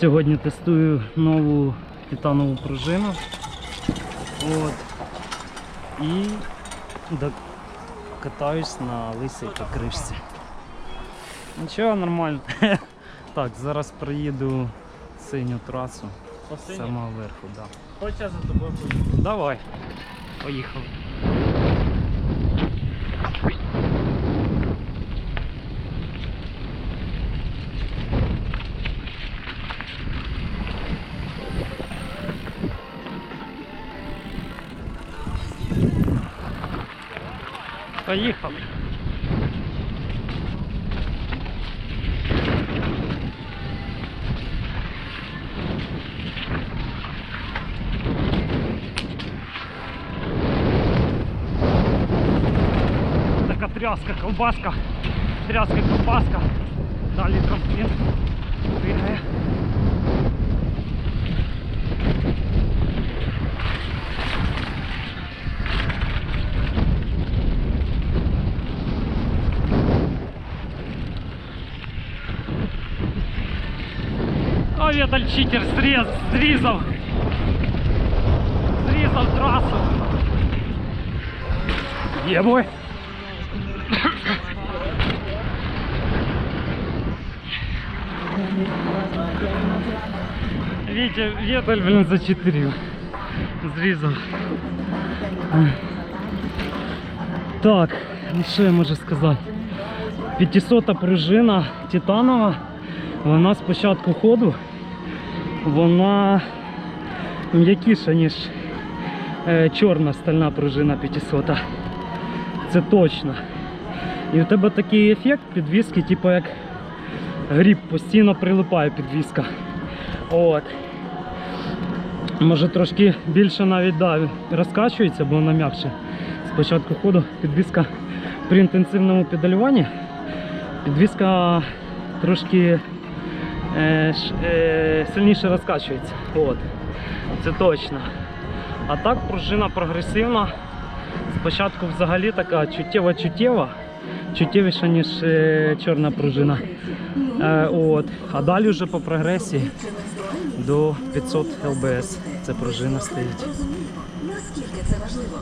Сьогодні тестую нову титанову пружину. От. І катаюсь на лисій покришці. Нічого, нормально. Так, зараз приїду синю трасу. Самого верху, так. Да. Хоча за тобою. Давай. Поїхали. Поїхали. Така тряска, колбаска, тряска, колбаска. Далі трамплін. А Віталь читер зріз, зрізав. Зрізав трасу. Є бой. Вітя, Віталь, блін, зачитерив. Зрізав. Так, ну що я можу сказати? 500 пружина титанова. Вона з початку ходу. Вона м'якіша, ніж е, чорна стальна пружина 500. Це точно. І у тебе такий ефект підвіски, типу як гріб постійно прилипає підвіска. От. Може трошки більше навіть да, розкачується, бо вона м'якше. З початку ходу підвіска при інтенсивному педалюванні. Підвіска трошки Е, е, сильніше розкачується. От. Це точно. А так пружина прогресивна. Спочатку взагалі така чуттєва-чуттєва, чуттєвіша, ніж е, чорна пружина. От. А далі вже по прогресії до 500 ЛБС. Це пружина стоїть. Наскільки це важливо?